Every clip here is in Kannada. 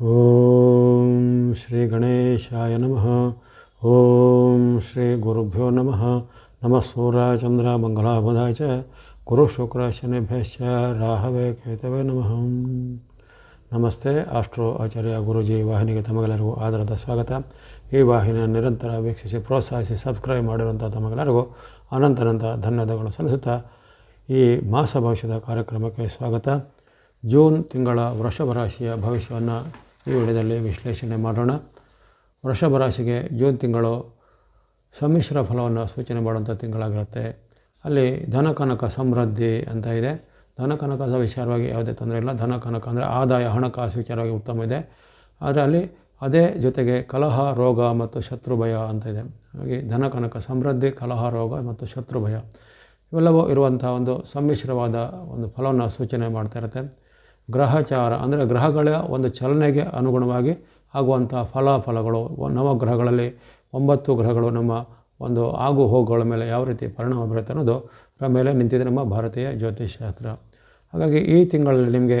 ಓಂ ಶ್ರೀ ಗಣೇಶಾಯ ನಮಃ ಓಂ ಶ್ರೀ ಗುರುಭ್ಯೋ ನಮಃ ನಮಃ ಸೂರ್ಯ ಚಂದ್ರ ಮಂಗಳಾಬುಧಾಯ ಚ ಗುರು ಶುಕ್ರ ಶನಿಭ್ಯಶ್ಚ ರಾಹವೇ ಕೇತವೇ ನಮಃ ನಮಸ್ತೆ ಆಸ್ಟ್ರೋ ಆಚಾರ್ಯ ಗುರುಜಿ ವಾಹಿನಿಗೆ ತಮಗೆಲ್ಲರಿಗೂ ಆದರದ ಸ್ವಾಗತ. ಈ ವಾಹಿನಿಯನ್ನು ನಿರಂತರ ವೀಕ್ಷಿಸಿ, ಪ್ರೋತ್ಸಾಹಿಸಿ, ಸಬ್ಸ್ಕ್ರೈಬ್ ಮಾಡಿರುವಂಥ ತಮಗೆಲ್ಲರಿಗೂ ಅನಂತನಂತ ಧನ್ಯವಾದಗಳು ಸಲ್ಲಿಸುತ್ತಾ ಈ ಮಾಸ ಭವಿಷ್ಯದ ಕಾರ್ಯಕ್ರಮಕ್ಕೆ ಸ್ವಾಗತ. ಜೂನ್ ತಿಂಗಳ ವೃಷಭ ರಾಶಿಯ ಭವಿಷ್ಯವನ್ನು ಈ ವಿಡಿಯೋದಲ್ಲಿ ವಿಶ್ಲೇಷಣೆ ಮಾಡೋಣ. ವೃಷಭ ರಾಶಿಗೆ ಜೂನ್ ತಿಂಗಳು ಸಮ್ಮಿಶ್ರ ಫಲವನ್ನು ಸೂಚನೆ ಮಾಡುವಂಥ ತಿಂಗಳಾಗಿರುತ್ತೆ. ಅಲ್ಲಿ ಧನ ಕನಕ ಸಮೃದ್ಧಿ ಅಂತ ಇದೆ. ಧನ ಕನಕದ ವಿಚಾರವಾಗಿ ಯಾವುದೇ ತೊಂದರೆ ಇಲ್ಲ. ಧನ ಕನಕ ಅಂದರೆ ಆದಾಯ, ಹಣಕಾಸು ವಿಚಾರವಾಗಿ ಉತ್ತಮ ಇದೆ. ಆದರೆ ಅಲ್ಲಿ ಅದೇ ಜೊತೆಗೆ ಕಲಹ, ರೋಗ ಮತ್ತು ಶತ್ರು ಭಯ ಅಂತ ಇದೆ. ಹಾಗೆ ಧನ ಕನಕ ಸಮೃದ್ಧಿ, ಕಲಹ, ರೋಗ ಮತ್ತು ಶತ್ರು ಭಯ ಇವೆಲ್ಲವೂ ಇರುವಂಥ ಒಂದು ಸಮ್ಮಿಶ್ರವಾದ ಒಂದು ಫಲವನ್ನು ಸೂಚನೆ ಮಾಡ್ತಾ ಇರುತ್ತೆ. ಗ್ರಹಚಾರ ಅಂದರೆ ಗ್ರಹಗಳ ಒಂದು ಚಲನೆಗೆ ಅನುಗುಣವಾಗಿ ಆಗುವಂಥ ಫಲಾಫಲಗಳು, ನವಗ್ರಹಗಳಲ್ಲಿ ಒಂಬತ್ತು ಗ್ರಹಗಳು ನಮ್ಮ ಒಂದು ಆಗು ಹೋಗುಗಳ ಮೇಲೆ ಯಾವ ರೀತಿ ಪರಿಣಾಮ ಬೀರುತ್ತೆ ಅನ್ನೋದು ಮೇಲೆ ನಿಂತಿದೆ ನಮ್ಮ ಭಾರತೀಯ ಜ್ಯೋತಿಷ್ಶಾಸ್ತ್ರ. ಹಾಗಾಗಿ ಈ ತಿಂಗಳಲ್ಲಿ ನಿಮಗೆ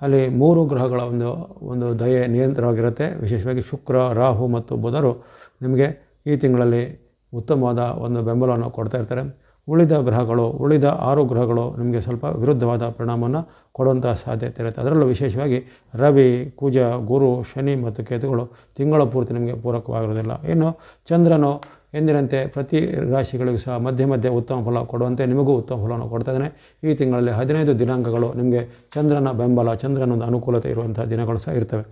ಅಲ್ಲಿ ಮೂರು ಗ್ರಹಗಳ ಒಂದು ಒಂದು ದಯೆ ನಿಯಂತ್ರವಾಗಿರುತ್ತೆ. ವಿಶೇಷವಾಗಿ ಶುಕ್ರ, ರಾಹು ಮತ್ತು ಬುಧರು ನಿಮಗೆ ಈ ತಿಂಗಳಲ್ಲಿ ಉತ್ತಮವಾದ ಒಂದು ಬೆಂಬಲವನ್ನು ಕೊಡ್ತಾ ಇರ್ತಾರೆ. ಉಳಿದ ಗ್ರಹಗಳು, ಉಳಿದ ಆರು ಗ್ರಹಗಳು ನಿಮಗೆ ಸ್ವಲ್ಪ ವಿರುದ್ಧವಾದ ಪರಿಣಾಮವನ್ನು ಕೊಡುವಂಥ ಸಾಧ್ಯತೆ ಇರುತ್ತೆ. ಅದರಲ್ಲೂ ವಿಶೇಷವಾಗಿ ರವಿ, ಕುಜ, ಗುರು, ಶನಿ ಮತ್ತು ಕೇತುಗಳು ತಿಂಗಳ ಪೂರ್ತಿ ನಿಮಗೆ ಪೂರಕವಾಗಿರೋದಿಲ್ಲ. ಇನ್ನು ಚಂದ್ರನು ಎಂದಿನಂತೆ ಪ್ರತಿ ರಾಶಿಗಳಿಗೂ ಸಹ ಮಧ್ಯೆ ಮಧ್ಯೆ ಉತ್ತಮ ಫಲ ಕೊಡುವಂತೆ ನಿಮಗೂ ಉತ್ತಮ ಫಲವನ್ನು ಕೊಡ್ತಾ ಇದ್ದಾನೆ. ಈ ತಿಂಗಳಲ್ಲಿ ಹದಿನೈದು ದಿನಾಂಕಗಳು ನಿಮಗೆ ಚಂದ್ರನ ಬೆಂಬಲ, ಚಂದ್ರನ ಒಂದು ಅನುಕೂಲತೆ ಇರುವಂಥ ದಿನಗಳು ಸಹ ಇರ್ತವೆ.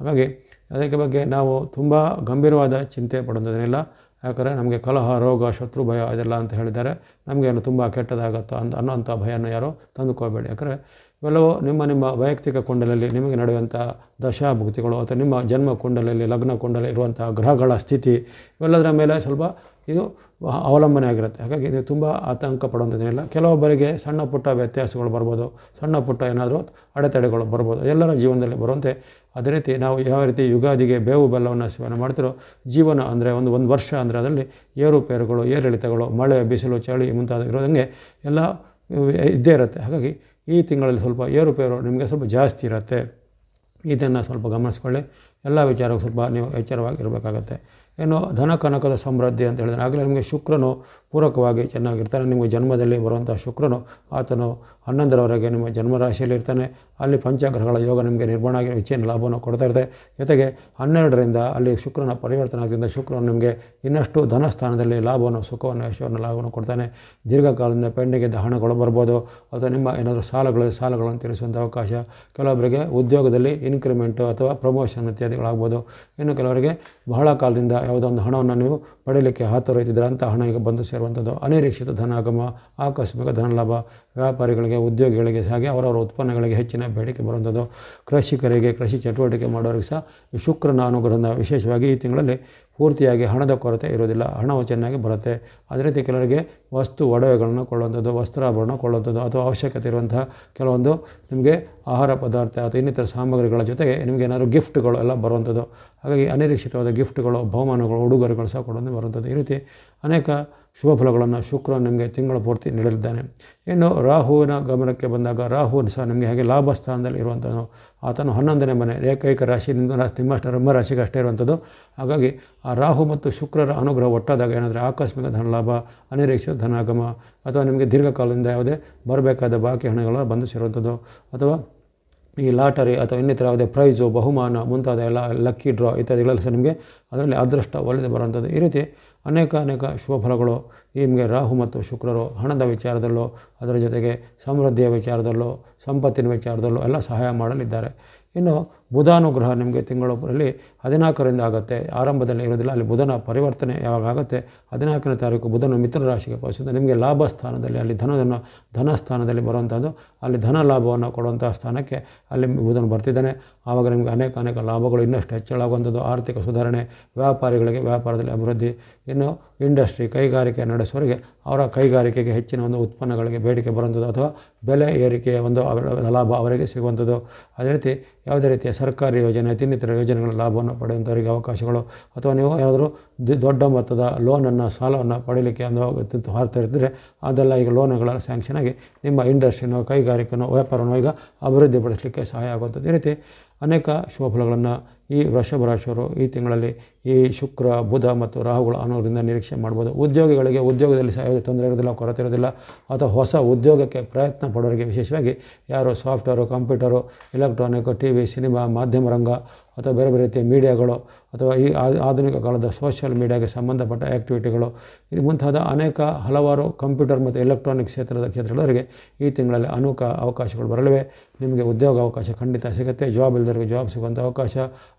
ಹಾಗಾಗಿ ಅದಕ್ಕೆ ಬಗ್ಗೆ ನಾವು ತುಂಬ ಗಂಭೀರವಾದ ಚಿಂತೆ ಪಡುವಂಥದ್ದೇನಿಲ್ಲ ಯಾಕಂದರೆ ನಮಗೆ ಕಲಹ, ರೋಗ, ಶತ್ರು ಭಯ ಇದೆಲ್ಲ ಅಂತ ಹೇಳಿದ್ದಾರೆ. ನಮಗೇನು ತುಂಬ ಕೆಟ್ಟದಾಗತ್ತೋ ಅಂತ ಅನ್ನೋಂಥ ಭಯನ ಯಾರೋ ತಂದುಕೋಬೇಡಿ ಯಾಕಂದರೆ ಇವೆಲ್ಲವೂ ನಿಮ್ಮ ನಿಮ್ಮ ವೈಯಕ್ತಿಕ ಕುಂಡಲಲ್ಲಿ ನಿಮಗೆ ನಡೆಯುವಂಥ ದಶಾಭುಕ್ತಿಗಳು ಅಥವಾ ನಿಮ್ಮ ಜನ್ಮ ಕುಂಡಲಲ್ಲಿ, ಲಗ್ನ ಕುಂಡಲಲ್ಲಿ ಇರುವಂಥ ಗ್ರಹಗಳ ಸ್ಥಿತಿ ಇವೆಲ್ಲದರ ಮೇಲೆ ಸ್ವಲ್ಪ ಇದು ಅವಲಂಬನೆ ಆಗಿರುತ್ತೆ. ಹಾಗಾಗಿ ನೀವು ತುಂಬ ಆತಂಕ ಪಡುವಂಥದ್ದೇನಿಲ್ಲ ಕೆಲವೊಬ್ಬರಿಗೆ ಸಣ್ಣ ಪುಟ್ಟ ವ್ಯತ್ಯಾಸಗಳು ಬರ್ಬೋದು. ಸಣ್ಣ ಪುಟ್ಟ ಏನಾದರೂ ಅಡೆತಡೆಗಳು ಬರ್ಬೋದು. ಎಲ್ಲರ ಜೀವನದಲ್ಲಿ ಬರುವಂತೆ ಅದೇ ರೀತಿ ನಾವು ಯಾವ ರೀತಿ ಯುಗಾದಿಗೆ ಬೇವು ಬೆಲ್ಲವನ್ನು ಸೇವನೆ ಮಾಡ್ತಿರೋ ಜೀವನ ಅಂದರೆ ಒಂದು ಒಂದು ವರ್ಷ ಅಂದರೆ ಅದರಲ್ಲಿ ಏರುಪೇರುಗಳು, ಏರಿಳಿತಗಳು, ಮಳೆ, ಬಿಸಿಲು, ಚಳಿ ಮುಂತಾದ ಇರೋದಂಗೆ ಎಲ್ಲ ಇದ್ದೇ ಇರುತ್ತೆ. ಹಾಗಾಗಿ ಈ ತಿಂಗಳಲ್ಲಿ ಸ್ವಲ್ಪ ಏರುಪೇರು ನಿಮಗೆ ಸ್ವಲ್ಪ ಜಾಸ್ತಿ ಇರುತ್ತೆ. ಇದನ್ನು ಸ್ವಲ್ಪ ಗಮನಿಸ್ಕೊಳ್ಳಿ. ಎಲ್ಲ ವಿಚಾರಕ್ಕೂ ಸ್ವಲ್ಪ ನೀವು ಎಚ್ಚರವಾಗಿರಬೇಕಾಗತ್ತೆ. ಏನು ಧನ ಕನಕದ ಸಮೃದ್ಧಿ ಅಂತ ಹೇಳಿದ್ರೆ. ಆಗಲೇ ನಿಮಗೆ ಶುಕ್ರನು ಪೂರಕವಾಗಿ ಚೆನ್ನಾಗಿರ್ತಾನೆ. ನಿಮಗೆ ಜನ್ಮದಲ್ಲಿ ಬರುವಂಥ ಶುಕ್ರನು ಆತನು ಹನ್ನೊಂದರವರೆಗೆ ನಿಮ್ಮ ಜನ್ಮರಾಶಿಯಲ್ಲಿ ಇರ್ತಾನೆ ಅಲ್ಲಿ ಪಂಚಗ್ರಹಗಳ ಯೋಗ ನಿಮಗೆ ನಿರ್ಮಾಣ ಆಗಿ ಹೆಚ್ಚಿನ ಲಾಭವನ್ನು ಕೊಡ್ತಾ ಇರುತ್ತೆ. ಜೊತೆಗೆ ಹನ್ನೆರಡರಿಂದ ಅಲ್ಲಿ ಶುಕ್ರನ ಪರಿವರ್ತನೆ ಆಗೋದ್ರಿಂದ ಶುಕ್ರನು ನಿಮಗೆ ಇನ್ನಷ್ಟು ಧನಸ್ಥಾನದಲ್ಲಿ ಲಾಭವನ್ನು, ಸುಖವನ್ನು, ಯಶವನ್ನು, ಲಾಭವನ್ನು ಕೊಡ್ತಾನೆ. ದೀರ್ಘಕಾಲದಿಂದ ಪೆಂಡಿಗಿದ್ದ ಹಣಗಳು ಬರ್ಬೋದು. ಅಥವಾ ನಿಮ್ಮ ಏನಾದರೂ ಸಾಲಗಳು, ಸಾಲಗಳನ್ನು ತಿಳಿಸುವಂಥ ಅವಕಾಶ. ಕೆಲವೊಬ್ಬರಿಗೆ ಉದ್ಯೋಗದಲ್ಲಿ ಇನ್ಕ್ರಿಮೆಂಟು ಅಥವಾ ಪ್ರಮೋಷನ್ ಇತ್ಯಾದಿಗಳಾಗ್ಬೋದು. ಇನ್ನು ಕೆಲವರಿಗೆ ಬಹಳ ಕಾಲದಿಂದ ಯಾವುದೋ ಒಂದು ಹಣವನ್ನು ನೀವು ಪಡೆಯಲಿಕ್ಕೆ ಹಾತೊರೆಯುತ್ತಿದ್ದರೆ ಅಂತ ಹಣ ಈಗ ಬಂದು ಸೇರುವಂಥದ್ದು ಅನಿರೀಕ್ಷಿತ ಧನಾಗಮ, ಆಕಸ್ಮಿಕ ಧನಲಾಭ, ವ್ಯಾಪಾರಿಗಳಿಗೆ, ಉದ್ಯೋಗಿಗಳಿಗೆ ಹಾಗೆ ಅವರವರ ಉತ್ಪನ್ನಗಳಿಗೆ ಹೆಚ್ಚಿನ ಬೇಡಿಕೆ ಬರುವಂಥದ್ದು. ಕೃಷಿಕರಿಗೆ ಕೃಷಿ ಚಟುವಟಿಕೆ ಮಾಡೋರಿಗೆ ಸಹ ಈ ಶುಕ್ರನ ಅನುಗ್ರಹದ ವಿಶೇಷವಾಗಿ ಈ ತಿಂಗಳಲ್ಲಿ ಪೂರ್ತಿಯಾಗಿ ಹಣದ ಕೊರತೆ ಇರೋದಿಲ್ಲ ಹಣವು ಚೆನ್ನಾಗಿ ಬರುತ್ತೆ. ಅದೇ ರೀತಿ ಕೆಲವರಿಗೆ ವಸ್ತು ಒಡವೆಗಳನ್ನು ಕೊಳ್ಳುವಂಥದ್ದು ವಸ್ತ್ರಾಭರಣ ಕೊಳ್ಳುವಂಥದ್ದು ಅಥವಾ ಅವಶ್ಯಕತೆ ಇರುವಂತಹ ಕೆಲವೊಂದು ನಿಮಗೆ ಆಹಾರ ಪದಾರ್ಥ ಅಥವಾ ಇನ್ನಿತರ ಸಾಮಗ್ರಿಗಳ ಜೊತೆಗೆ ನಿಮಗೆ ಏನಾದರೂ ಗಿಫ್ಟ್ಗಳು ಎಲ್ಲ ಬರುವಂಥದ್ದು. ಹಾಗಾಗಿ ಅನಿರೀಕ್ಷಿತವಾದ ಗಿಫ್ಟ್ಗಳು, ಬಹುಮಾನಗಳು, ಉಡುಗೊರೆಗಳು ಸಹ ಕೊಡೋದು ಬರುವಂಥದ್ದು. ಈ ರೀತಿ ಅನೇಕ ಶುಭ ಫಲಗಳನ್ನು ಶುಕ್ರ ನಿಮಗೆ ತಿಂಗಳ ಪೂರ್ತಿ ನೀಡಲಿದ್ದಾನೆ. ಇನ್ನು ರಾಹುವಿನ ಗಮನಕ್ಕೆ ಬಂದಾಗ ರಾಹು ಸಹ ನಿಮಗೆ ಹಾಗೆ ಲಾಭ ಸ್ಥಾನದಲ್ಲಿ ಇರುವಂಥದ್ದು? ಆತನು ಹನ್ನೊಂದನೇ ಮನೆ, ಏಕೈಕ ರಾಶಿ, ನಿಮ್ಮ ನಿಮ್ಮಷ್ಟು ನಿಮ್ಮ ರಾಶಿಗೆ ಅಷ್ಟೇ ಇರುವಂಥದ್ದು. ಹಾಗಾಗಿ ಆ ರಾಹು ಮತ್ತು ಶುಕ್ರರ ಅನುಗ್ರಹ ಒಟ್ಟಾದಾಗ ಏನಾದರೆ ಆಕಸ್ಮಿಕ ಧನಲಾಭ, ಅನಿರೀಕ್ಷಿತ ಧನಾಗಮ, ಅಥವಾ ನಿಮಗೆ ದೀರ್ಘಕಾಲದಿಂದ ಯಾವುದೇ ಬರಬೇಕಾದ ಬಾಕಿ ಹಣಗಳು ಬಂದು ಸೇರುವಂಥದ್ದು ಅಥವಾ ಈ ಲಾಟರಿ ಅಥವಾ ಇನ್ನಿತರ ಯಾವುದೇ ಪ್ರೈಸು, ಬಹುಮಾನ ಮುಂತಾದ ಎಲ್ಲ ಲಕ್ಕಿ ಡ್ರಾ ಇತ್ಯಾದಿಗಳೆಲ್ಲ ಸಹ ನಿಮಗೆ ಅದರಲ್ಲಿ ಅದೃಷ್ಟ ಒಳ್ಳೆಯದು ಬರುವಂಥದ್ದು. ಈ ರೀತಿ ಅನೇಕ ಅನೇಕ ಶುಭಫಲಗಳು ನಿಮಗೆ ರಾಹು ಮತ್ತು ಶುಕ್ರರು ಹಣದ ವಿಚಾರದಲ್ಲೂ, ಅದರ ಜೊತೆಗೆ ಸಮೃದ್ಧಿಯ ವಿಚಾರದಲ್ಲೂ, ಸಂಪತ್ತಿನ ವಿಚಾರದಲ್ಲೂ ಎಲ್ಲ ಸಹಾಯ ಮಾಡಲಿದ್ದಾರೆ. ಇನ್ನು ಬುಧಾನುಗ್ರಹ ನಿಮಗೆ ತಿಂಗಳಲ್ಲಿ ಹದಿನಾಲ್ಕರಿಂದ ಆಗುತ್ತೆ. ಆರಂಭದಲ್ಲಿ ಇರೋದಿಲ್ಲ, ಅಲ್ಲಿ ಬುಧನ ಪರಿವರ್ತನೆ ಯಾವಾಗ ಆಗುತ್ತೆ? ಹದಿನಾಲ್ಕನೇ ತಾರೀಕು ಬುಧನ ಮಿತ್ರ ರಾಶಿಗೆ ಪಡಿಸಿದ ನಿಮಗೆ ಲಾಭ ಸ್ಥಾನದಲ್ಲಿ, ಅಲ್ಲಿ ಧನವನ್ನು ಧನ ಸ್ಥಾನದಲ್ಲಿ ಬರುವಂಥದ್ದು, ಅಲ್ಲಿ ಧನ ಲಾಭವನ್ನು ಕೊಡುವಂಥ ಸ್ಥಾನಕ್ಕೆ ಅಲ್ಲಿ ಬುಧನ ಬರ್ತಿದ್ದಾನೆ. ಆವಾಗ ನಿಮಗೆ ಅನೇಕ ಅನೇಕ ಲಾಭಗಳು, ಇನ್ನಷ್ಟು ಹೆಚ್ಚಳಾಗುವಂಥದ್ದು ಆರ್ಥಿಕ ಸುಧಾರಣೆ, ವ್ಯಾಪಾರಿಗಳಿಗೆ ವ್ಯಾಪಾರದಲ್ಲಿ ಅಭಿವೃದ್ಧಿ, ಇನ್ನು ಇಂಡಸ್ಟ್ರಿ ಕೈಗಾರಿಕೆ ನಡೆಸುವವರಿಗೆ ಅವರ ಕೈಗಾರಿಕೆಗೆ ಹೆಚ್ಚಿನ ಒಂದು ಉತ್ಪನ್ನಗಳಿಗೆ ಬೇಡಿಕೆ ಬರುವಂಥದ್ದು, ಅಥವಾ ಬೆಲೆ ಏರಿಕೆಯ ಒಂದು ಲಾಭ ಅವರಿಗೆ ಸಿಗುವಂಥದ್ದು. ಅದೇ ರೀತಿ ಯಾವುದೇ ರೀತಿಯ ಸರ್ಕಾರಿ ಯೋಜನೆ ಇನ್ನಿತರ ಯೋಜನೆಗಳ ಲಾಭವನ್ನು ಪಡೆಯುವಂಥವರಿಗೆ ಅವಕಾಶಗಳು ಅಥವಾ ನೀವು ಏನಾದರೂ ದೊಡ್ಡ ಮೊತ್ತದ ಲೋನನ್ನು ಸಾಲವನ್ನು ಪಡೀಲಿಕ್ಕೆ ಅನ್ನೋ ಹಾರ್ತಾ ಇರ್ತಿದ್ರೆ ಅದೆಲ್ಲ ಈಗ ಲೋನ್ಗಳ ಸ್ಯಾಂಕ್ಷನ್ ಆಗಿ ನಿಮ್ಮ ಇಂಡಸ್ಟ್ರಿನೋ ಕೈಗಾರಿಕೆನೋ ವ್ಯಾಪಾರವನ್ನು ಈಗ ಅಭಿವೃದ್ಧಿಪಡಿಸಲಿಕ್ಕೆ ಸಹಾಯ ಆಗುವಂಥದ್ದು. ಈ ರೀತಿ ಅನೇಕ ಶುಭಫಲಗಳನ್ನು ಈ ವೃಷಭ ರಾಶಿಯವರು ಈ ತಿಂಗಳಲ್ಲಿ ಈ ಶುಕ್ರ, ಬುಧ ಮತ್ತು ರಾಹುಗಳ ಅನ್ನೋದರಿಂದ ನಿರೀಕ್ಷೆ ಮಾಡ್ಬೋದು. ಉದ್ಯೋಗಿಗಳಿಗೆ ಉದ್ಯೋಗದಲ್ಲಿ ಸಹ ತೊಂದರೆ ಇರೋದಿಲ್ಲ, ಕೊರತೆ ಇರೋದಿಲ್ಲ ಅಥವಾ ಹೊಸ ಉದ್ಯೋಗಕ್ಕೆ ಪ್ರಯತ್ನ ಪಡೋರಿಗೆ ವಿಶೇಷವಾಗಿ ಯಾರು software computer electronic T V cinema ಮಾಧ್ಯಮ ರಂಗ ಅಥವಾ ಬೇರೆ ಬೇರೆ ರೀತಿಯ ಮೀಡಿಯಾಗಳು ಅಥವಾ ಈ ಆಧುನಿಕ ಕಾಲದ ಸೋಷಿಯಲ್ ಮೀಡಿಯಾಗೆ ಸಂಬಂಧಪಟ್ಟ ಆ್ಯಕ್ಟಿವಿಟಿಗಳು ಇದು ಮುಂತಾದ ಅನೇಕ ಹಲವಾರು ಕಂಪ್ಯೂಟರ್ ಮತ್ತು ಎಲೆಕ್ಟ್ರಾನಿಕ್ ಕ್ಷೇತ್ರದ ಕ್ಷೇತ್ರಗಳವರಿಗೆ ಈ ತಿಂಗಳಲ್ಲಿ ಅನೇಕ ಅವಕಾಶಗಳು ಬರಲಿವೆ. ನಿಮಗೆ ಉದ್ಯೋಗ ಅವಕಾಶ ಖಂಡಿತ ಸಿಗುತ್ತೆ. ಜಾಬ್ ಇಲ್ದವ್ರಿಗೆ ಜಾಬ್ ಸಿಗುವಂಥ ಅವಕಾಶ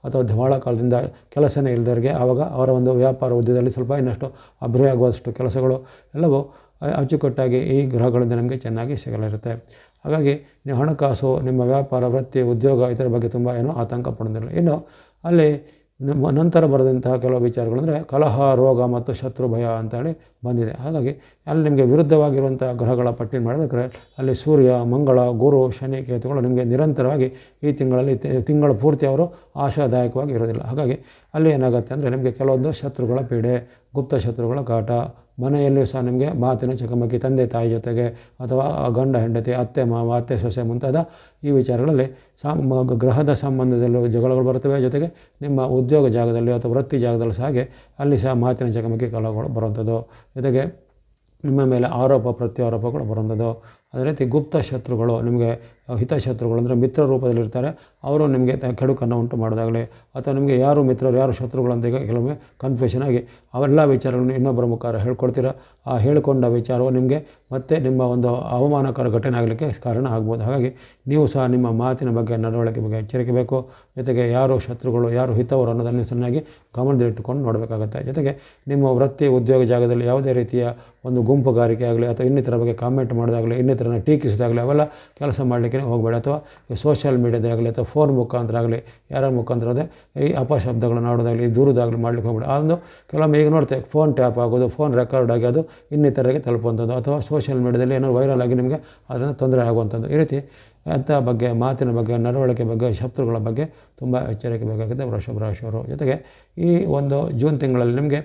ಅಥವಾ ಬಹಳ ಕಾಲದಿಂದ ಕೆಲಸನೇ ಇಲ್ದವ್ರಿಗೆ ಆವಾಗ ಅವರ ಒಂದು ವ್ಯಾಪಾರ ಉದ್ಯದಲ್ಲಿ ಸ್ವಲ್ಪ ಇನ್ನಷ್ಟು ಅಭಿವೃದ್ಧಿ ಆಗುವಷ್ಟು ಕೆಲಸಗಳು ಎಲ್ಲವೂ ಅಚ್ಚುಕಟ್ಟಾಗಿ ಈ ಗ್ರಹಗಳಿಂದ ನಮಗೆ ಚೆನ್ನಾಗಿ ಸಿಗಲಿರುತ್ತೆ. ಹಾಗಾಗಿ ನೀವು ಹಣಕಾಸು, ನಿಮ್ಮ ವ್ಯಾಪಾರ, ವೃತ್ತಿ, ಉದ್ಯೋಗ ಇದರ ಬಗ್ಗೆ ತುಂಬ ಏನೂ ಆತಂಕ ಪಡೋದಿಲ್ಲ. ಇನ್ನು ಅಲ್ಲಿ ನಮ್ಮ ನಂತರ ಬರೆದಂತಹ ಕೆಲವು ವಿಚಾರಗಳಂದರೆ ಕಲಹ, ರೋಗ ಮತ್ತು ಶತ್ರು ಭಯ ಅಂತೇಳಿ ಬಂದಿದೆ. ಹಾಗಾಗಿ ಅಲ್ಲಿ ನಿಮಗೆ ವಿರುದ್ಧವಾಗಿರುವಂಥ ಗ್ರಹಗಳ ಪಟ್ಟಿ ಮಾಡಬೇಕಾದ್ರೆ ಅಲ್ಲಿ ಸೂರ್ಯ, ಮಂಗಳ, ಗುರು, ಶನಿ, ಕೇತುಗಳು ನಿಮಗೆ ನಿರಂತರವಾಗಿ ಈ ತಿಂಗಳಲ್ಲಿ ತಿಂಗಳ ಪೂರ್ತಿ ಅವರು ಆಶಾದಾಯಕವಾಗಿ ಇರೋದಿಲ್ಲ. ಹಾಗಾಗಿ ಅಲ್ಲಿ ಏನಾಗುತ್ತೆ ಅಂದರೆ ನಿಮಗೆ ಕೆಲವೊಂದು ಶತ್ರುಗಳ ಪೀಡೆ, ಗುಪ್ತ ಶತ್ರುಗಳ ಕಾಟ ಮನೆಯಲ್ಲಿಯೂ ಸಹ ನಿಮಗೆ ಮಾತಿನ ಚಕಮಕಿ ತಂದೆ ತಾಯಿ ಜೊತೆಗೆ ಅಥವಾ ಗಂಡ, ಹೆಂಡತಿ, ಅತ್ತೆ, ಮಾವ, ಅತ್ತೆ, ಸೊಸೆ ಮುಂತಾದ ಈ ವಿಚಾರಗಳಲ್ಲಿ ಸಾಮ್ ಗ್ರಹದ ಸಂಬಂಧದಲ್ಲೂ ಜಗಳಗಳು ಬರುತ್ತವೆ. ಜೊತೆಗೆ ನಿಮ್ಮ ಉದ್ಯೋಗ ಜಾಗದಲ್ಲಿ ಅಥವಾ ವೃತ್ತಿ ಜಾಗದಲ್ಲಿ ಸಹ ಹಾಗೆ ಅಲ್ಲಿ ಸಹ ಮಾತಿನ ಚಕಮಕಿ ಕಲಗಳು ಬರುವಂಥದ್ದು ಜೊತೆಗೆ ನಿಮ್ಮ ಮೇಲೆ ಆರೋಪ, ಪ್ರತ್ಯಾರೋಪಗಳು ಬರುವಂಥದ್ದು ಅದೇ ರೀತಿ ಗುಪ್ತ ಶತ್ರುಗಳು, ನಿಮಗೆ ಹಿತಶತ್ರುಗಳು ಅಂದರೆ ಮಿತ್ರ ರೂಪದಲ್ಲಿರ್ತಾರೆ, ಅವರು ನಿಮಗೆ ಕೆಡುಕನ್ನು ಉಂಟು ಮಾಡೋದಾಗಲಿ. ಅಥವಾ ನಿಮಗೆ ಯಾರು ಮಿತ್ರರು, ಯಾರು ಶತ್ರುಗಳು ಅಂತ ಕೆಲವೊಮ್ಮೆ ಕನ್ಫ್ಯೂಷನ್ ಆಗಿ ಅವೆಲ್ಲ ವಿಚಾರಗಳನ್ನು ಇನ್ನೊಬ್ಬರ ಮುಖಾರ ಹೇಳ್ಕೊಡ್ತೀರಾ? ಆ ಹೇಳಿಕೊಂಡ ವಿಚಾರವು ನಿಮಗೆ ಮತ್ತೆ ನಿಮ್ಮ ಒಂದು ಅವಮಾನಕರ ಘಟನೆ ಆಗಲಿಕ್ಕೆ ಕಾರಣ ಆಗ್ಬೋದು. ಹಾಗಾಗಿ ನೀವು ಸಹ ನಿಮ್ಮ ಮಾತಿನ ಬಗ್ಗೆ, ನಡವಳಿಕೆ ಬಗ್ಗೆ ಎಚ್ಚರಿಕೆ ಬೇಕು. ಜೊತೆಗೆ ಯಾರು ಶತ್ರುಗಳು, ಯಾರು ಹಿತವರು ಅನ್ನೋದನ್ನು ಚೆನ್ನಾಗಿ ಗಮನದಲ್ಲಿಟ್ಟುಕೊಂಡು ನೋಡಬೇಕಾಗುತ್ತೆ. ಜೊತೆಗೆ ನಿಮ್ಮ ವೃತ್ತಿ ಉದ್ಯೋಗ ಜಾಗದಲ್ಲಿ ಯಾವುದೇ ರೀತಿಯ ಒಂದು ಗುಂಪುಗಾರಿಕೆ ಆಗಲಿ ಅಥವಾ ಇನ್ನಿತರ ಬಗ್ಗೆ ಕಾಮೆಂಟ್ ಮಾಡೋದಾಗಲಿ ಇನ್ನಿತರನ ಟೀಕಿಸೋದಾಗಲಿ ಅವೆಲ್ಲ ಕೆಲಸ ಮಾಡಲಿಕ್ಕೆ ಹೋಗಬೇಡ. ಅಥವಾ ಸೋಷಿಯಲ್ ಮೀಡಿಯಾದಾಗಲಿ ಅಥವಾ ಫೋನ್ ಮುಖಾಂತರ ಆಗಲಿ ಯಾರ ಮುಖಾಂತರ ಅದೇ ಈ ಅಪಶಬ್ದಗಳನ್ನು ಆಡೋದಾಗಲಿ ದೂರದಾಗಲಿ ಮಾಡ್ಲಿಕ್ಕೆ ಹೋಗಬೇಡ. ಅದೊಂದು ಕೆಲವೊಮ್ಮೆ ಈಗ ನೋಡ್ತೇವೆ ಫೋನ್ ಟ್ಯಾಪ್ ಆಗೋದು ಫೋನ್ ರೆಕಾರ್ಡ್ ಆಗಿ ಅದು ಇನ್ನಿತರರಿಗೆ ತಲುಪುವಂಥದ್ದು. ಅಥವಾ ಸೋಷಿಯಲ್ ಮೀಡಿಯಾದಲ್ಲಿ ಏನೋ ವೈರಲ್ ಆಗಿ ನಿಮಗೆ ಅದನ್ನು ತೊಂದರೆ ಆಗುವಂಥದ್ದು. ಈ ರೀತಿ ಅಂಥ ಬಗ್ಗೆ, ಮಾತಿನ ಬಗ್ಗೆ, ನಡವಳಿಕೆ ಬಗ್ಗೆ, ಶತ್ರುಗಳ ಬಗ್ಗೆ ತುಂಬ ಎಚ್ಚರಿಕೆ ಬೇಕಾಗುತ್ತೆ ವೃಷಭ ರಾಶಿಯವರು ಜೊತೆಗೆ ಈ ಒಂದು ಜೂನ್ ತಿಂಗಳಲ್ಲಿ ನಿಮಗೆ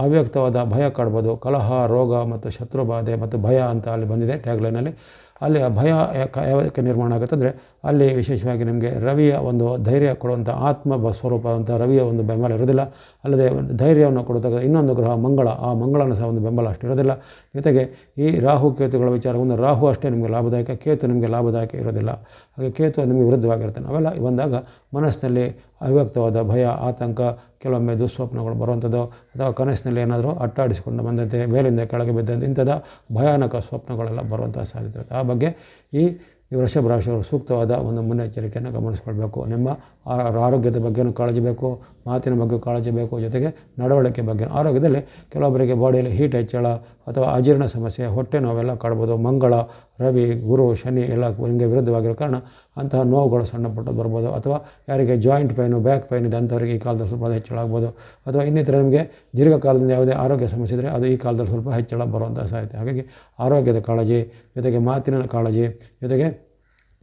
ಅವ್ಯಕ್ತವಾದ ಭಯ ಕಾಡ್ಬೋದು ಕಲಹ, ರೋಗ ಮತ್ತು ಶತ್ರು ಬಾಧೆ ಮತ್ತು ಭಯ ಅಂತ ಅಲ್ಲಿ ಬಂದಿದೆ ಟ್ಯಾಗ್ಲೈನಲ್ಲಿ ಅಲ್ಲಿ ಆ ಭಯ ಯಾಕ- ನಿರ್ಮಾಣ ಆಗುತ್ತೆ ಅಂದರೆ ಅಲ್ಲಿ ವಿಶೇಷವಾಗಿ ನಿಮಗೆ ರವಿಯ ಒಂದು ಧೈರ್ಯ ಕೊಡುವಂಥ ಆತ್ಮ ಸ್ವರೂಪ ಅಂತ ರವಿಯ ಒಂದು ಬೆಂಬಲ ಇರೋದಿಲ್ಲ. ಅಲ್ಲದೆ ಧೈರ್ಯವನ್ನು ಕೊಡತಕ್ಕ ಇನ್ನೊಂದು ಗ್ರಹ ಮಂಗಳ, ಆ ಮಂಗಳನ ಸಹ ಒಂದು ಬೆಂಬಲ ಅಷ್ಟು ಇರೋದಿಲ್ಲ. ಜೊತೆಗೆ ಈ ರಾಹು ಕೇತುಗಳ ವಿಚಾರವನ್ನು ರಾಹು ಅಷ್ಟೇ ನಿಮಗೆ ಲಾಭದಾಯಕ, ಕೇತು ನಿಮಗೆ ಲಾಭದಾಯಕ ಇರೋದಿಲ್ಲ. ಹಾಗೆ ಕೇತು ನಿಮಗೆ ವಿರುದ್ಧವಾಗಿರುತ್ತೆ ಅವೆಲ್ಲ ಬಂದಾಗ ಮನಸ್ಸಿನಲ್ಲಿ ಅವ್ಯಕ್ತವಾದ ಭಯ, ಆತಂಕ ಕೆಲವೊಮ್ಮೆ ದುಸ್ವಪ್ನಗಳು ಬರುವಂಥದ್ದು, ಅಥವಾ ಕನಸಿನಲ್ಲಿ ಏನಾದರೂ ಅಟ್ಟಾಡಿಸಿಕೊಂಡು ಬಂದಂತೆ, ಮೇಲಿಂದ ಕೆಳಗೆ ಬಿದ್ದಂತೆ ಇಂಥದ ಭಯಾನಕ ಸ್ವಪ್ನಗಳೆಲ್ಲ ಬರುವಂಥ ಸಾಧ್ಯತೆ ಇರುತ್ತೆ. ಆ ಬಗ್ಗೆ ಈ ಈ ವೃಷಭ ರಾಶಿಯವರು ಸೂಕ್ತವಾದ ಒಂದು ಮುನ್ನೆಚ್ಚರಿಕೆಯನ್ನು ಗಮನಿಸ್ಕೊಳ್ಬೇಕು. ನಿಮ್ಮ ಆರೋಗ್ಯದ ಬಗ್ಗೆನೂ ಕಾಳಜಿ ಬೇಕು ಮಾತಿನ ಬಗ್ಗೆ ಕಾಳಜಿ ಬೇಕು ಜೊತೆಗೆ ನಡವಳಿಕೆ ಬಗ್ಗೆ. ಆರೋಗ್ಯದಲ್ಲಿ ಕೆಲವೊಬ್ಬರಿಗೆ ಬಾಡಿಯಲ್ಲಿ ಹೀಟ್ ಹೆಚ್ಚಳ, ಅಥವಾ ಅಜೀರ್ಣ ಸಮಸ್ಯೆ, ಹೊಟ್ಟೆ ನೋವೆಲ್ಲ ಕಾಡ್ಬೋದು, ಮಂಗಳ ರವಿ, ಗುರು, ಶನಿ ಎಲ್ಲ ಹಿಂಗೆ ವಿರುದ್ಧವಾಗಿರೋ ಕಾರಣ ಅಂತಹ ನೋವುಗಳು ಸಣ್ಣ ಪುಟ್ಟದ್ದು ಬರ್ಬೋದು. ಅಥವಾ ಯಾರಿಗೆ ಜಾಯಿಂಟ್ ಪೈನು ಬ್ಯಾಕ್ ಪೈನ್ ಇದೆ ಅಂಥವ್ರಿಗೆ ಈ ಕಾಲದಲ್ಲಿ ಸ್ವಲ್ಪ ಹೆಚ್ಚಳ ಆಗ್ಬೋದು. ಅಥವಾ ಇನ್ನಿತರ ನಿಮಗೆ ದೀರ್ಘಕಾಲದಿಂದ ಯಾವುದೇ ಆರೋಗ್ಯ ಸಮಸ್ಯೆ ಇದ್ದರೆ ಅದು ಈ ಕಾಲದಲ್ಲಿ ಸ್ವಲ್ಪ ಹೆಚ್ಚಳ ಬರುವಂಥ ಸಾಧ್ಯತೆ. ಹಾಗಾಗಿ ಆರೋಗ್ಯದ ಕಾಳಜಿ, ಜೊತೆಗೆ ಮಾತಿನ ಕಾಳಜಿ, ಜೊತೆಗೆ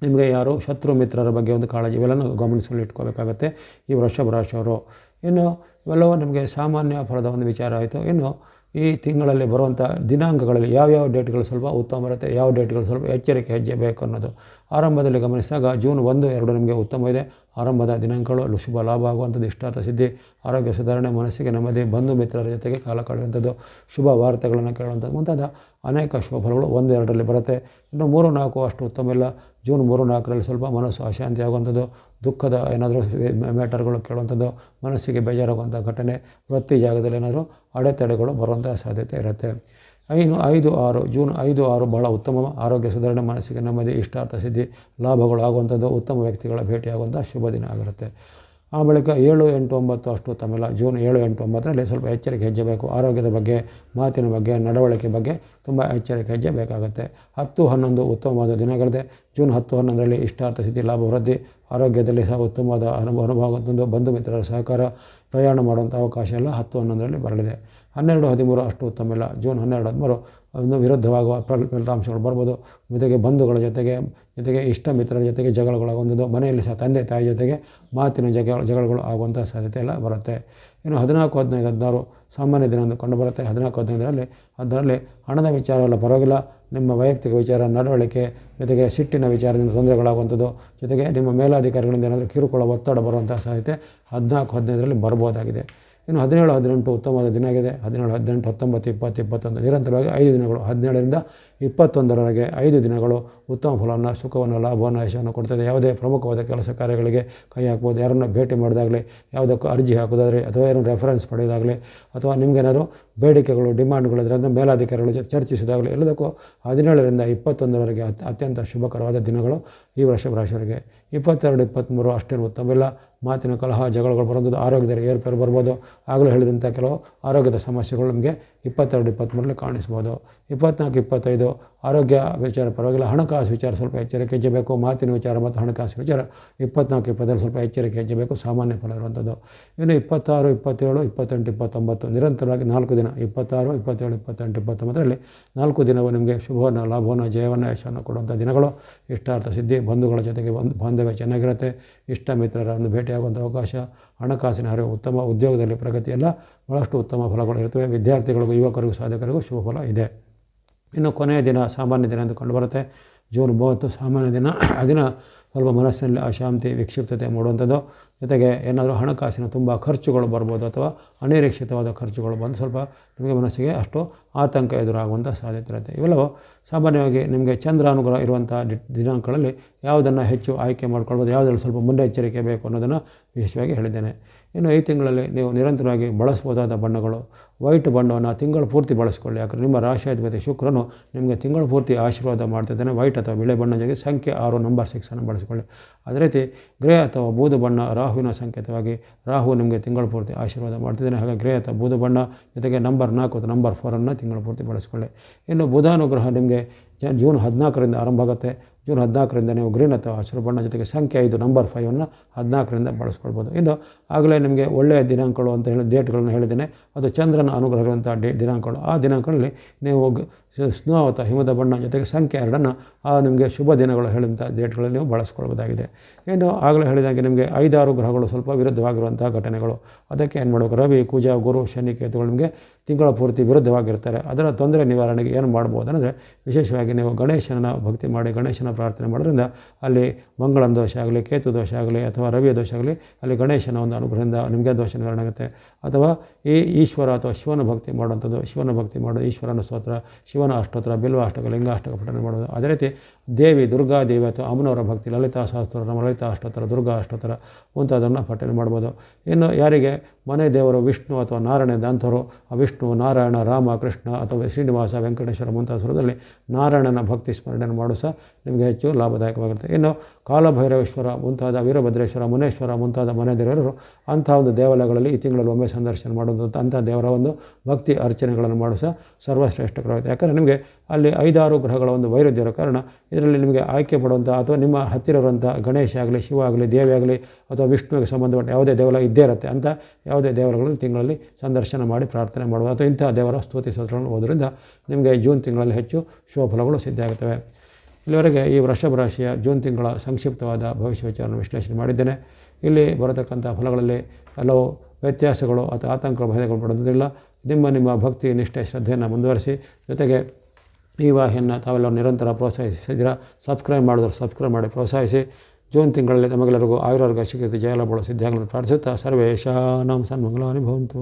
ನಿಮಗೆ ಯಾರು ಶತ್ರು ಮಿತ್ರರ ಬಗ್ಗೆ ಒಂದು ಕಾಳಜಿ, ಇವೆಲ್ಲನೂ ಗಮನಿಸಲು ಇಟ್ಕೋಬೇಕಾಗತ್ತೆ. ಈ ವೃಷಭ ರಾಶಿಯವರು ಇನ್ನು ಇವೆಲ್ಲವೂ ನಿಮಗೆ ಸಾಮಾನ್ಯ ಫಲದ ಒಂದು ವಿಚಾರ ಆಯಿತು. ಇನ್ನು ಈ ತಿಂಗಳಲ್ಲಿ ಬರುವಂಥ ದಿನಾಂಕಗಳಲ್ಲಿ ಯಾವ್ಯಾವ ಡೇಟ್ಗಳು ಸ್ವಲ್ಪ ಉತ್ತಮ ಇರುತ್ತೆ, ಯಾವ ಡೇಟ್ಗಳು ಸ್ವಲ್ಪ ಎಚ್ಚರಿಕೆ ಹೆಜ್ಜೆ ಬೇಕು ಅನ್ನೋದು ಆರಂಭದಲ್ಲಿ ಗಮನಿಸಿದಾಗ ಜೂನ್ ಒಂದು, ಎರಡು ನಿಮಗೆ ಉತ್ತಮ ಇದೆ. ಆರಂಭದ ದಿನಾಂಕಗಳು ಶುಭ ಲಾಭ ಆಗುವಂಥದ್ದು, ಇಷ್ಟಾರ್ಥ ಸಿದ್ಧಿ, ಆರೋಗ್ಯ ಸುಧಾರಣೆ, ಮನಸ್ಸಿಗೆ ನೆಮ್ಮದಿ, ಬಂಧು ಮಿತ್ರರ ಜೊತೆಗೆ ಕಾಲ ಕಳೆಯುವಂಥದ್ದು, ಶುಭ ವಾರ್ತೆಗಳನ್ನು ಕೇಳುವಂಥದ್ದು, ಮುಂತಾದ ಅನೇಕ ಶುಭ ಫಲಗಳು ಒಂದು, ಎರಡರಲ್ಲಿ ಬರುತ್ತೆ. ಇನ್ನು ಮೂರು, ನಾಲ್ಕು ಅಷ್ಟು ಉತ್ತಮ ಇಲ್ಲ. ಜೂನ್ ಮೂರು, ನಾಲ್ಕರಲ್ಲಿ ಸ್ವಲ್ಪ ಮನಸ್ಸು ಅಶಾಂತಿ ಆಗುವಂಥದ್ದು ದುಃಖದ ಏನಾದರೂ ಮ್ಯಾಟರ್ಗಳು ಕೇಳುವಂಥದ್ದು, ಮನಸ್ಸಿಗೆ ಬೇಜಾರಾಗುವಂಥ ಘಟನೆ, ವೃತ್ತಿ ಜಾಗದಲ್ಲಿ ಏನಾದರೂ ಅಡೆತಡೆಗಳು ಬರುವಂಥ ಸಾಧ್ಯತೆ ಇರುತ್ತೆ. ಐನು ಐದು, ಆರು, ಜೂನ್ ಐದು, ಆರು ಬಹಳ ಉತ್ತಮ ಆರೋಗ್ಯ ಸುಧಾರಣೆ, ಮನಸ್ಸಿಗೆ ನೆಮ್ಮದಿ, ಇಷ್ಟಾರ್ಥ ಸಿದ್ಧಿ, ಲಾಭಗಳು ಆಗುವಂಥದ್ದು, ಉತ್ತಮ ವ್ಯಕ್ತಿಗಳ ಭೇಟಿಯಾಗುವಂಥ ಶುಭ ದಿನ ಆಗಿರುತ್ತೆ. ಆ ಬಳಿಕ ಏಳು ಎಂಟು ಒಂಬತ್ತು ಅಷ್ಟು ಉತ್ತಮ ಜೂನ್ ಏಳು ಎಂಟು ಒಂಬತ್ತರಲ್ಲಿ ಸ್ವಲ್ಪ ಎಚ್ಚರಿಕೆ ಹೆಜ್ಜೆ ಬೇಕು ಆರೋಗ್ಯದ ಬಗ್ಗೆ, ಮಾತಿನ ಬಗ್ಗೆ, ನಡವಳಿಕೆ ಬಗ್ಗೆ ತುಂಬ ಎಚ್ಚರಿಕೆ ಹೆಜ್ಜೆ ಬೇಕಾಗುತ್ತೆ ಹತ್ತು ಹನ್ನೊಂದು ಉತ್ತಮವಾದ ದಿನಗಳಿದೆ. ಜೂನ್ ಹತ್ತು ಹನ್ನೊಂದರಲ್ಲಿ ಇಷ್ಟಾರ್ಥ ಸಿದ್ಧಿ, ಲಾಭ, ವೃದ್ಧಿ, ಆರೋಗ್ಯದಲ್ಲಿ ಸಹ ಉತ್ತಮವಾದ ಅನುಭವ ಅನುಭವ ಬಂಧು ಮಿತ್ರರ ಸಹಕಾರ, ಪ್ರಯಾಣ ಮಾಡುವಂಥ ಅವಕಾಶ ಎಲ್ಲ ಹತ್ತು ಹನ್ನೊಂದರಲ್ಲಿ ಬರಲಿದೆ. ಹನ್ನೆರಡು ಹದಿಮೂರು ಅಷ್ಟು ಉತ್ತಮ ಇಲ್ಲ ಜೂನ್ ಹನ್ನೆರಡು ಹದಿಮೂರು ಒಂದು ವಿರುದ್ಧವಾಗುವ ಫಲ ಫಲಿತಾಂಶಗಳು ಬರ್ಬೋದು. ಜೊತೆಗೆ ಬಂಧುಗಳ ಜೊತೆಗೆ ಜೊತೆಗೆ ಇಷ್ಟ ಮಿತ್ರರ ಜೊತೆಗೆ ಜಗಳಗಳಾಗುವಂಥದ್ದು ಮನೆಯಲ್ಲಿ ಸಹ ತಂದೆ ತಾಯಿ ಜೊತೆಗೆ ಮಾತಿನ ಜಗ, ಜಗಳಗಳು ಆಗುವಂಥ ಸಾಧ್ಯತೆ ಎಲ್ಲ ಬರುತ್ತೆ. ಇನ್ನು ಹದಿನಾಲ್ಕು, ಹದಿನೈದು, ಹದಿನಾರು, ಸಾಮಾನ್ಯ ದಿನ ಎಂದು ಕಂಡುಬರುತ್ತೆ ಹದಿನಾಲ್ಕು ಹದಿನೈದರಲ್ಲಿ ಅದರಲ್ಲಿ ಹಣದ ವಿಚಾರ ಎಲ್ಲ ಪರವಾಗಿಲ್ಲ. ನಿಮ್ಮ ವೈಯಕ್ತಿಕ ವಿಚಾರ, ನಡವಳಿಕೆ, ಜೊತೆಗೆ ಸಿಟ್ಟಿನ ವಿಚಾರದಿಂದ ತೊಂದರೆಗಳಾಗುವಂಥದ್ದು, ಜೊತೆಗೆ ನಿಮ್ಮ ಮೇಲಾಧಿಕಾರಿಗಳಿಂದ ಏನಾದರೂ ಕಿರುಕುಳ, ಒತ್ತಡ ಬರುವಂಥ ಸಾಧ್ಯತೆ ಹದಿನಾಲ್ಕು, ಹದಿನೈದರಲ್ಲಿ ಬರ್ಬೋದಾಗಿದೆ. ಇನ್ನು ಹದಿನೇಳು, ಹದಿನೆಂಟು ಉತ್ತಮವಾದ ದಿನ ಆಗಿದೆ. ಹದಿನೇಳು, ಹದಿನೆಂಟು, ಹತ್ತೊಂಬತ್ತು, ಇಪ್ಪತ್ತು, ಇಪ್ಪತ್ತೊಂದು, ನಿರಂತರವಾಗಿ ಐದು ದಿನಗಳು. ಹದಿನೇಳರಿಂದ ಇಪ್ಪತ್ತೊಂದರವರೆಗೆ ಐದು ದಿನಗಳು ಉತ್ತಮ ಫಲವನ್ನು, ಸುಖವನ್ನು, ಲಾಭವನ್ನು, ಯಶವನ್ನು ಕೊಡ್ತದೆ. ಯಾವುದೇ ಪ್ರಮುಖವಾದ ಕೆಲಸ ಕಾರ್ಯಗಳಿಗೆ ಕೈ ಹಾಕ್ಬೋದು. ಯಾರನ್ನು ಭೇಟಿ ಮಾಡೋದಾಗಲಿ, ಯಾವುದಕ್ಕೂ ಅರ್ಜಿ ಹಾಕೋದಾಗಲಿ ಅಥವಾ ಯಾರನ್ನು ರೆಫರೆನ್ಸ್ ಪಡೆಯೋದಾಗಲಿ ಅಥವಾ ನಿಮಗೇನಾದ್ರು ಬೇಡಿಕೆಗಳು ಡಿಮ್ಯಾಂಡ್ಗಳು ಅದನ್ನು ಮೇಲಾಧಿಕಾರಿಗಳು ಚರ್ಚಿಸೋದಾಗಲಿ ಎಲ್ಲದಕ್ಕೂ ಹದಿನೇಳರಿಂದ ಇಪ್ಪತ್ತೊಂದರವರೆಗೆ ಅತ್ಯ ಅತ್ಯಂತ ಶುಭಕರವಾದ ದಿನಗಳು ಈ ವರ್ಷ ರಾಶಿಯವರಿಗೆ. ಇಪ್ಪತ್ತೆರಡು, ಇಪ್ಪತ್ತ್ಮೂರು ಅಷ್ಟೇನು ಇಲ್ಲ. ಮಾತಿನ ಕಲಹ, ಜಗಳಗಳು ಬರೋದು ಆರೋಗ್ಯದಲ್ಲಿ ಏರ್ಪೇರು ಬರ್ಬೋದು. ಆಗಲೂ ಹೇಳಿದಂಥ ಕೆಲವು ಆರೋಗ್ಯದ ಸಮಸ್ಯೆಗಳು ನಮಗೆ ಇಪ್ಪತ್ತೆರಡು ಇಪ್ಪತ್ತ್ಮೂರಲ್ಲಿ ಕಾಣಿಸ್ಬೋದು. ಇಪ್ಪತ್ನಾಲ್ಕು ಇಪ್ಪತ್ತೈದು, ಆರೋಗ್ಯ ವಿಚಾರ ಪರವಾಗಿಲ್ಲ. ಹಣಕಾಸು ವಿಚಾರ ಸ್ವಲ್ಪ ಎಚ್ಚರಿಕೆ ಹೆಜ್ಜಬೇಕು ಮಾತಿನ ವಿಚಾರ ಮತ್ತು ಹಣಕಾಸು ವಿಚಾರ ಇಪ್ಪತ್ನಾಲ್ಕು ಇಪ್ಪತ್ತೈದು ಸ್ವಲ್ಪ ಎಚ್ಚರಿಕೆ ಹೆಜ್ಜಬೇಕು ಸಾಮಾನ್ಯ ಫಲ ಇರುವಂಥದ್ದು. ಇನ್ನು ಇಪ್ಪತ್ತಾರು, ಇಪ್ಪತ್ತೇಳು, ಇಪ್ಪತ್ತೆಂಟು, ಇಪ್ಪತ್ತೊಂಬತ್ತು ನಿರಂತರವಾಗಿ ನಾಲ್ಕು ದಿನ, ಇಪ್ಪತ್ತಾರು, ಇಪ್ಪತ್ತೇಳು, ಇಪ್ಪತ್ತೆಂಟು, ಇಪ್ಪತ್ತೊಂಬತ್ತರಲ್ಲಿ ನಾಲ್ಕು ದಿನವೂ ನಿಮಗೆ ಶುಭವನ್ನು, ಲಾಭವನ್ನು, ಜಯವನ್ನು, ಯಶವನ್ನು ಕೊಡುವಂಥ ದಿನಗಳು. ಇಷ್ಟಾರ್ಥ ಸಿದ್ಧಿ, ಬಂಧುಗಳ ಜೊತೆಗೆ ಬಂದು ಬಾಂಧವ್ಯ ಚೆನ್ನಾಗಿರುತ್ತೆ. ಇಷ್ಟ ಮಿತ್ರರನ್ನು ಭೇಟಿಯಾಗುವಂಥ ಅವಕಾಶ, ಹಣಕಾಸಿನ ಹರಿವು ಉತ್ತಮ, ಉದ್ಯೋಗದಲ್ಲಿ ಪ್ರಗತಿ ಎಲ್ಲ ಭಾಳಷ್ಟು ಉತ್ತಮ ಫಲಗಳು ಇರ್ತವೆ ವಿದ್ಯಾರ್ಥಿಗಳಿಗೂ, ಯುವಕರಿಗೂ, ಸಾಧಕರಿಗೂ ಶುಭ ಫಲ ಇದೆ. ಇನ್ನು ಕೊನೆಯ ದಿನ, ಸಾಮಾನ್ಯ ದಿನ ಎಂದು ಕಂಡುಬರುತ್ತೆ ಜೂನ್ ಮೂವತ್ತು, ಸಾಮಾನ್ಯ ದಿನ. ಆ ದಿನ ಸ್ವಲ್ಪ ಮನಸ್ಸಿನಲ್ಲಿ ಅಶಾಂತಿ, ವಿಕ್ಷಿಪ್ತತೆ ಮೂಡುವಂಥದ್ದು. ಜೊತೆಗೆ ಏನಾದರೂ ಹಣಕಾಸಿನ ತುಂಬ ಖರ್ಚುಗಳು ಬರ್ಬೋದು ಅಥವಾ ಅನಿರೀಕ್ಷಿತವಾದ ಖರ್ಚುಗಳು ಬಂದು ಸ್ವಲ್ಪ ನಿಮಗೆ ಮನಸ್ಸಿಗೆ ಅಷ್ಟು ಆತಂಕ ಎದುರಾಗುವಂಥ ಸಾಧ್ಯತೆ ಇರುತ್ತೆ. ಇವೆಲ್ಲವೂ ಸಾಮಾನ್ಯವಾಗಿ ನಿಮಗೆ ಚಂದ್ರಾನುಗ್ರಹ ಇರುವಂಥ ದಿನಾಂಕಗಳಲ್ಲಿ ಯಾವುದನ್ನು ಹೆಚ್ಚು ಆಯ್ಕೆ ಮಾಡ್ಕೊಳ್ಬೋದು, ಯಾವುದ್ರಲ್ಲಿ ಸ್ವಲ್ಪ ಮುನ್ನೆಚ್ಚರಿಕೆ ಬೇಕು ಅನ್ನೋದನ್ನು ವಿಶೇಷವಾಗಿ ಹೇಳಿದ್ದೇನೆ. ಇನ್ನು ಈ ತಿಂಗಳಲ್ಲಿ ನೀವು ನಿರಂತರವಾಗಿ ಬಳಸ್ಬೋದಾದ ಬಣ್ಣಗಳು ವೈಟ್ ಬಣ್ಣವನ್ನು ತಿಂಗಳು ಪೂರ್ತಿ ಬಳಸ್ಕೊಳ್ಳಿ. ಯಾಕಂದರೆ ನಿಮ್ಮ ರಾಶಿಯಾಧಿಪತಿ ಶುಕ್ರನು ನಿಮಗೆ ತಿಂಗಳು ಪೂರ್ತಿ ಆಶೀರ್ವಾದ ಮಾಡ್ತಿದ್ದಾನೆ ವೈಟ್ ಅಥವಾ ಬಿಳೆ ಬಣ್ಣ ಜೊತೆ ಸಂಖ್ಯೆ ಆರು ನಂಬರ್ ಸಿಕ್ಸನ್ನು ಬಳಸಿಕೊಳ್ಳಿ. ಅದೇ ರೀತಿ ಗ್ರೇ ಅಥವಾ ಬೂದು ಬಣ್ಣ ರಾಹುವಿನ ಸಂಕೇತವಾಗಿ ರಾಹು ನಿಮಗೆ ತಿಂಗಳು ಪೂರ್ತಿ ಆಶೀರ್ವಾದ ಮಾಡ್ತಿದ್ದಾನೆ ಹಾಗೆ ಗ್ರೇ ಅಥವಾ ಬೂದು ಬಣ್ಣ ಜೊತೆಗೆ ನಂಬರ್ ನಾಲ್ಕು ಅಥವಾ ನಂಬರ್ ಫೋರನ್ನು ತಿಂಗಳು ಪೂರ್ತಿ ಬಳಸ್ಕೊಳ್ಳಿ. ಇನ್ನು ಬುಧಾನುಗ್ರಹ ನಿಮಗೆ ಜೂನ್ ಹದಿನಾಲ್ಕರಿಂದ ಆರಂಭ ಆಗುತ್ತೆ. ಜೂನ್ ಹದಿನಾಲ್ಕರಿಂದ ನೀವು ಗ್ರೀನ್ ಅಥವಾ ಹಸಿರು ಬಣ್ಣ ಜೊತೆಗೆ ಸಂಖ್ಯೆ ಐದು ನಂಬರ್ ಫೈವನ್ನು ಹದಿನಾಲ್ಕರಿಂದ ಬಳಸ್ಕೊಳ್ಬೋದು. ಇನ್ನು ಆಗಲೇ ನಿಮಗೆ ಒಳ್ಳೆಯ ದಿನಾಂಕಗಳು ಅಂತ ಹೇಳಿ ಡೇಟ್ಗಳನ್ನು ಹೇಳಿದ್ದೇನೆ. ಅದು ಚಂದ್ರನ ಅನುಗ್ರಹ ಇರುವಂಥ ಡೇ ದಿನಾಂಕಗಳು. ಆ ದಿನಾಂಕಗಳಲ್ಲಿ ನೀವು ಸ್ನೋ ಅಥವಾ ಹಿಮದ ಬಣ್ಣ ಜೊತೆಗೆ ಸಂಖ್ಯೆ ಎರಡನ್ನು ಆ ನಿಮಗೆ ಶುಭ ದಿನಗಳು ಹೇಳಿದಂಥ ಡೇಟ್ಗಳಲ್ಲಿ ನೀವು ಬಳಸ್ಕೊಳ್ಬೋದಾಗಿದೆ. ಇನ್ನು ಆಗಲೇ ಹೇಳಿದಾಗೆ ನಿಮಗೆ ಐದಾರು ಗ್ರಹಗಳು ಸ್ವಲ್ಪ ವಿರುದ್ಧವಾಗಿರುವಂಥ ಘಟನೆಗಳು. ಅದಕ್ಕೆ ಏನು ಮಾಡಬೇಕು? ರವಿ, ಕುಜ, ಗುರು, ಶನಿ, ಕೇತುಗಳು ನಿಮಗೆ ತಿಂಗಳ ಪೂರ್ತಿ ವಿರುದ್ಧವಾಗಿರ್ತಾರೆ. ಅದರ ತೊಂದರೆ ನಿವಾರಣೆಗೆ ಏನು ಮಾಡ್ಬೋದು ಅಂದರೆ ವಿಶೇಷವಾಗಿ ನೀವು ಗಣೇಶನ ಭಕ್ತಿ ಮಾಡಿ, ಗಣೇಶನ ಪ್ರಾರ್ಥನೆ ಮಾಡೋದ್ರಿಂದ ಅಲ್ಲಿ ಮಂಗಳಂ ದೋಷ ಆಗಲಿ, ಕೇತು ದೋಷ ಆಗಲಿ, ಅಥವಾ ರವಿಯ ದೋಷ ಆಗಲಿ, ಅಲ್ಲಿ ಗಣೇಶನ ಒಂದು ಅನುಗ್ರಹದಿಂದ ನಿಮಗೆ ದೋಷ ನಿವಾರಣೆ ಆಗುತ್ತೆ. ಅಥವಾ ಈ ಈಶ್ವರ ಅಥವಾ ಶಿವನ ಭಕ್ತಿ ಮಾಡುವಂಥದ್ದು, ಶಿವನ ಭಕ್ತಿ ಮಾಡೋದು, ಈಶ್ವರನ ಸ್ತೋತ್ರ, ಶಿವನ ಅಷ್ಟೋತ್ರ, ಬಿಲ್ವ ಅಷ್ಟಕ ಲಿಂಗ ಅಷ್ಟಕ ಪಠನೆ ಮಾಡೋದು, ಅದೇ ರೀತಿ ದೇವಿ, ದುರ್ಗಾ ದೇವಿ ಅಥವಾ ಅಮ್ಮನವರ ಭಕ್ತಿ, ಲಲಿತಾ ಸಹಸ್ರ ನಮ್ಮ ಲಲಿತಾ ಅಷ್ಟೋತ್ತರ, ದುರ್ಗಾ ಅಷ್ಟೋತ್ತರ ಮುಂತಾದನ್ನು ಪಠನೆ ಮಾಡ್ಬೋದು. ಇನ್ನು ಯಾರಿಗೆ ಮನೆ ದೇವರು ವಿಷ್ಣು ಅಥವಾ ನಾರಾಯಣ ದಾಂಥರು ಆ ವಿಷ್ಣು, ನಾರಾಯಣ, ರಾಮ, ಕೃಷ್ಣ ಅಥವಾ ಶ್ರೀನಿವಾಸ ವೆಂಕಟೇಶ್ವರ ಮುಂತಾದ ಸ್ವರದಲ್ಲಿ ನಾರಾಯಣನ ಭಕ್ತಿ ಸ್ಮರಣೆಯನ್ನು ಮಾಡೋ ಸಹ ನಿಮಗೆ ಹೆಚ್ಚು ಲಾಭದಾಯಕವಾಗಿರುತ್ತೆ ಇನ್ನು ಕಾಲಭೈರವೇಶ್ವರ ಮುಂತಾದ ವೀರಭದ್ರೇಶ್ವರ, ಮುನೇಶ್ವರ ಮುಂತಾದ ಮನೆ ದೇವರರು ಅಂಥ ಒಂದು ದೇವಾಲಯಗಳಲ್ಲಿ ಈ ತಿಂಗಳಲ್ಲಿ ಒಮ್ಮೆ ಸಂದರ್ಶನ ಮಾಡೋದು ಅಂಥ ದೇವರ ಒಂದು ಭಕ್ತಿ ಅರ್ಚನೆಗಳನ್ನು ಮಾಡೋ ಸಹ ಸರ್ವಶ್ರೇಷ್ಠಕರವಾಗುತ್ತೆ ಯಾಕಂದರೆ ನಿಮಗೆ ಅಲ್ಲಿ ಐದಾರು ಗ್ರಹಗಳ ಒಂದು ವೈರುಧ್ಯ ಇರೋ ಕಾರಣ ಇದರಲ್ಲಿ ನಿಮಗೆ ಆಯ್ಕೆ ಪಡುವಂಥ ಅಥವಾ ನಿಮ್ಮ ಹತ್ತಿರ ಇರುವಂಥ ಗಣೇಶ ಆಗಲಿ, ಶಿವ ಆಗಲಿ, ದೇವಿ ಆಗಲಿ ಅಥವಾ ವಿಷ್ಣುವಿಗೆ ಸಂಬಂಧಪಟ್ಟ ಯಾವುದೇ ದೇವಾಲಯ ಇದ್ದೇ ಇರುತ್ತೆ ಅಂತ ಯಾವುದೇ ದೇವರುಗಳಲ್ಲಿ ತಿಂಗಳಲ್ಲಿ ಸಂದರ್ಶನ ಮಾಡಿ ಪ್ರಾರ್ಥನೆ ಮಾಡುವ ಅಥವಾ ಇಂಥ ದೇವರ ಸ್ತುತಿ ಸ್ತೋತ್ರಗಳನ್ನು ಓದೋದ್ರಿಂದ ನಿಮಗೆ ಜೂನ್ ತಿಂಗಳಲ್ಲಿ ಹೆಚ್ಚು ಶುಭ ಫಲಗಳು ಸಿದ್ಧ ಆಗುತ್ತವೆ. ಇಲ್ಲಿವರೆಗೆ ಈ ವೃಷಭ ರಾಶಿಯ ಜೂನ್ ತಿಂಗಳ ಸಂಕ್ಷಿಪ್ತವಾದ ಭವಿಷ್ಯ ವಿಚಾರವನ್ನು ವಿಶ್ಲೇಷಣೆ ಮಾಡಿದ್ದೇನೆ. ಇಲ್ಲಿ ಬರತಕ್ಕಂಥ ಫಲಗಳಲ್ಲಿ ಹಲವು ವ್ಯತ್ಯಾಸಗಳು ಅಥವಾ ಆತಂಕ ಭಯಗಳು ಪಡುವುದಿಲ್ಲ. ನಿಮ್ಮ ನಿಮ್ಮ ಭಕ್ತಿ, ನಿಷ್ಠೆ, ಶ್ರದ್ಧೆಯನ್ನು ಮುಂದುವರಿಸಿ ಜೊತೆಗೆ ಈ ಹೆಣ್ಣು ತಾವೆಲ್ಲ ನಿರಂತರ ಪ್ರೋತ್ಸಾಹಿಸಿದ್ದೀರಾ ಸಬ್ಸ್ಕ್ರೈಬ್ ಮಾಡಿದ್ರು ಸಬ್ಸ್ಕ್ರೈಬ್ ಮಾಡಿ ಪ್ರೋತ್ಸಾಹಿಸಿ. ಜೂನ್ ತಿಂಗಳಲ್ಲಿ ನಮಗೆಲ್ಲರಿಗೂ ಆಯುರ್ವರ್ಗ ಶಿಕ್ಷಿತ ಜಯಲಾಭಗಳು ಸಿದ್ಧಿಯಾಗಲು ಪ್ರಾರ್ಥಿಸುತ್ತಾ ಸರ್ವೇಶಾನಾಂ ಸನ್ಮಂಗಲಾನಿ ಭವಂತು.